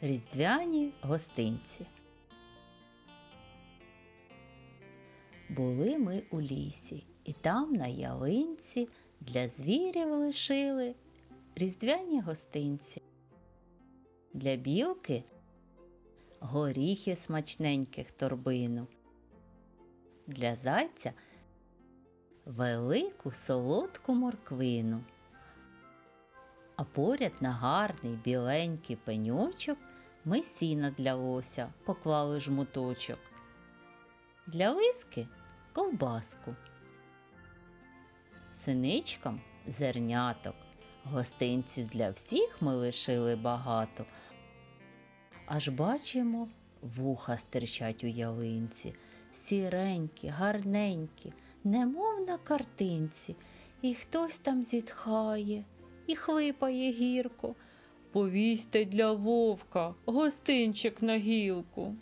Різдвяні гостинці. Були ми у лісі, і там на ялинці для звірів лишили різдвяні гостинці. Для білки горіхи смачненьких торбину. Для зайця велику солодку морквину. А поряд на гарний біленький пеньочок ми сіна для лося поклали жмуточок. Для лиски ковбаску. Синичкам зерняток. Гостинців для всіх ми лишили багато. Аж бачимо, вуха стирчать у ялинці, сіренькі, гарненькі, немов на картинці, і хтось там зітхає і хлипає гірко. Повісьте для вовка гостинчик на гілку.